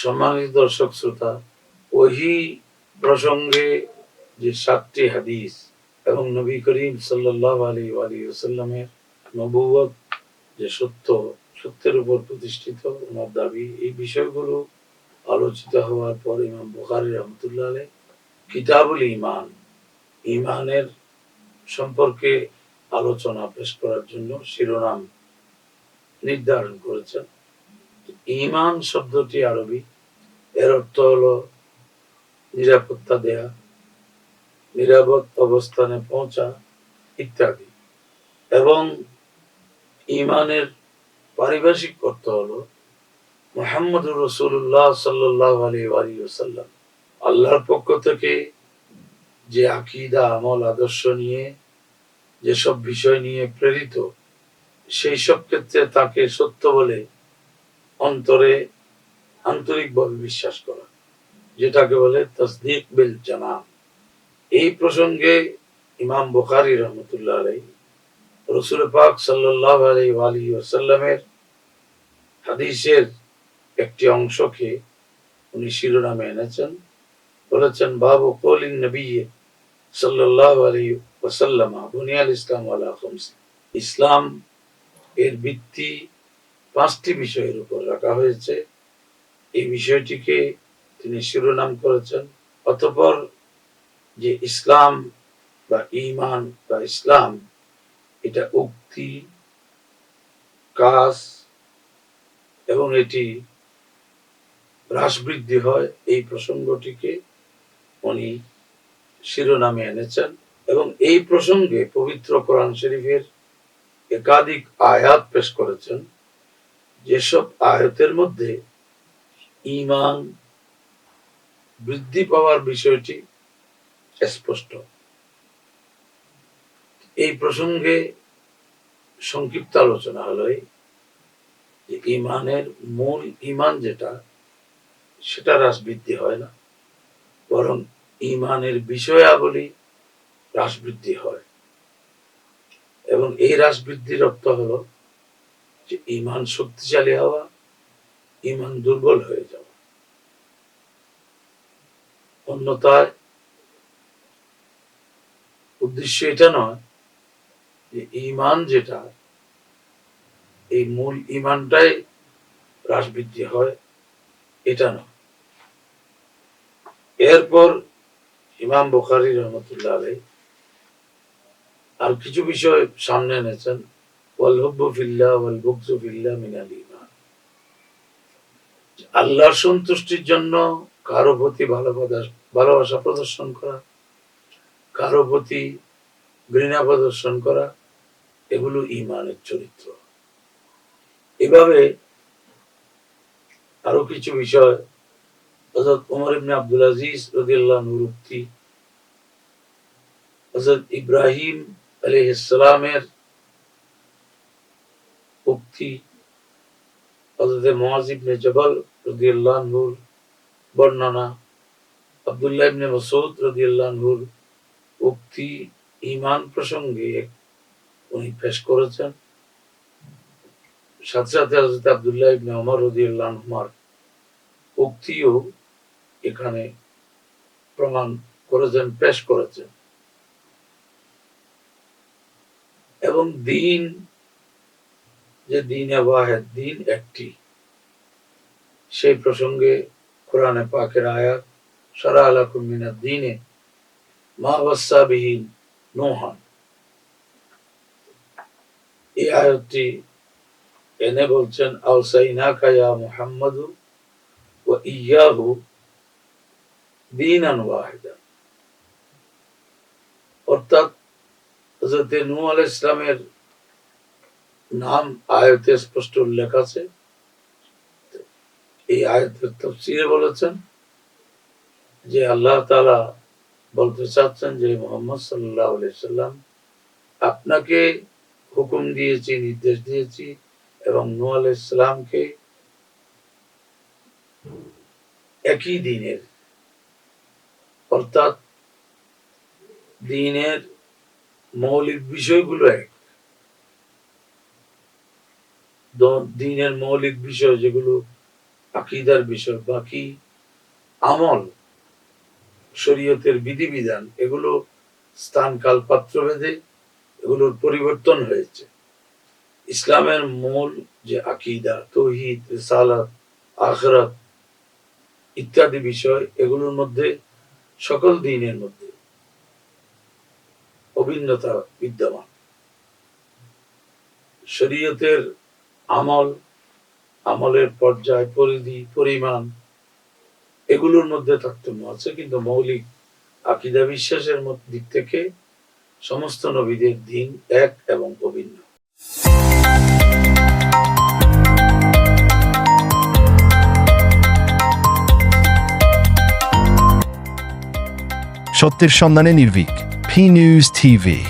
সম্মানিত দর্শক শ্রোতা, ওহি প্রসঙ্গে যে সাতটি হাদিস এবং নবী করিম সাল্লাহ আলী আলী ওসাল্লামের নবুয়ত যে সত্য, সত্যের উপর প্রতিষ্ঠিত ওনার দাবি, এই বিষয়গুলো আলোচিত হওয়ার পর ইমাম বুখারি রহমতুল্লাহ আলাই কিতাবুল ইমান ইমানের সম্পর্কে আলোচনা পেশ করার জন্য শিরোনাম নির্ধারণ করেছেন। ইমান শব্দটি আরবি। এর অর্থ হলো নিরাপত্তা দেয়া, নিরাপদ অবস্থানে পৌঁছা ইত্যাদি। এবং ইমানের পারিভাষিক অর্থ হলো মোহাম্মদ রসুল্লাহ সাল্লাহ আলী ওসাল্লাম আল্লাহর পক্ষ থেকে যে আকিদা, আমল, আদর্শ নিয়ে, যেসব বিষয় নিয়ে প্রেরিত, সেই সব ক্ষেত্রে তাকে সত্য বলে অন্তরে আন্তরিকভাবে বিশ্বাস করা, যেটাকে বলে তসদিক বিল জানাম এই প্রসঙ্গে ইমাম বুখারি রহমতুল্লাহ আলাই রসুল পাক সাল্লাহ আলাই আলী ওসাল্লামের হাদিসের একটি অংশকে উনি শিরোনামে এনেছেন। বলেছেন, বাবু কলিন নবী সাল্লাহ আলী ওসাল্লামা বুনিয়াল ইসলাম আলা ইসলাম এর ভিত্তি পাঁচটি বিষয়ের উপর রাখা হয়েছে। এই বিষয়টিকে তিনি শিরোনাম করেছেন। অতপর যে ইসলাম বা ইমান বা ইসলাম, এটা উক্তি, কাজ এবং এটি হ্রাস বৃদ্ধি হয় এই প্রসঙ্গটিকে উনি শিরোনামে এনেছেন এবং এই প্রসঙ্গে পবিত্র কোরআন শরীফের একাধিক আয়াত পেশ করেছেন। যেসব আয়তের মধ্যে ইমান বৃদ্ধি পাওয়ার বিষয়টি স্পষ্ট। এই প্রসঙ্গে সংক্ষিপ্ত আলোচনা হলো যে ইমানের মূল ইমান যেটা সেটা হ্রাস বৃদ্ধি হয় না। বরং ইমানের বিষয়াবলী হ্রাস বৃদ্ধি হয়। এবং এই হ্রাস বৃদ্ধির অর্থ হলো যে ইমান শক্তিশালী হওয়া, ইমান দুর্বল হয়ে যাওয়া। অন্যথায় উদ্দেশ্য এটা নয় যে ইমান যেটা, এই মূল ইমানটাই হ্রাস বৃদ্ধি হয়, এটা নয়। এরপর ইমাম বুখারি রহমতুল্লাহ আলাই আর কিছু বিষয় সামনে এনেছেন। আল্লাহর সন্তুষ্টির জন্য কারও প্রতি ভালোবাসা প্রদর্শন করা, কারও প্রতি ঘৃণা প্রদর্শন করা, এগুলো ইমানের চরিত্র। এভাবে আরও কিছু বিষয়, হযরত ওমর ইবনে আব্দুল আজিজ রাদিয়াল্লাহু আনহুর উক্তি ইব্রাহিম আলাইহিস সালামের উক্তি হযরত মুআজ ইবনে জবল রাদিয়াল্লাহু আনহুর বর্ণনা, আব্দুল্লাহ ইবনে মাসউদ রাদিয়াল্লাহু আনহুর উক্তি ঈমান প্রসঙ্গে উনি পেশ করেছেন। সাথে সাথে হযরত আব্দুল্লাহ ইবনে ওমর রাদিয়াল্লাহু আনহুমার উক্তিও এখানে প্রমাণ করেছেন, পেশ করেছেন। এবং দিন যে দিনে ওয়াহেদ দিন একটি। সেই প্রসঙ্গে কোরআনে পাকের আয়াত সারা আলাকুম মিনাদ দিনে, মা নোহান। এই আয়াতটি এনে বলছেন আউসাইনা কায়া মুহাম্মাদু ও ইয়াহু দিনান ওয়াহিদা অর্থাৎ হযরত নূহ আলাইহিস ইসলামের নাম আয়াতে স্পষ্ট উল্লেখ আছে। এই আয়াতের তফসিরে বলেছেন যে আল্লাহ তালা বলতে চাচ্ছেন যে মোহাম্মদ আলাইহি সাল্লাম, আপনাকে হুকুম দিয়েছি, নির্দেশ দিয়েছি এবং আলাইহিস সালামকে একই দিনের, অর্থাৎ দিনের মৌলিক বিষয়গুলো এক। দিনের মৌলিক বিষয় যেগুলো আকিদার বিষয়, বাকি আমল, শরীয়তের বিধিবিধান, এগুলো স্থান কাল পাত্র ভেদে এগুলোর পরিবর্তন হয়েছে। ইসলামের মূল যে আকিদা, তৌহিদ, রিসালাত, আখরাত ইত্যাদি বিষয়, এগুলোর মধ্যে সকল দিনের মধ্যে অভিন্নতা বিদ্যমান। শরীয়তের আমল, আমলের পর্যায়, পরিধি, পরিমাণ, এগুলোর মধ্যে তারতম্য আছে। কিন্তু মৌলিক আকিদা বিশ্বাসের দিক থেকে সমস্ত নবীদের দিন এক এবং অভিন্ন। সত্যের সন্ধানে নির্ভীক পি নিউজ টিভি।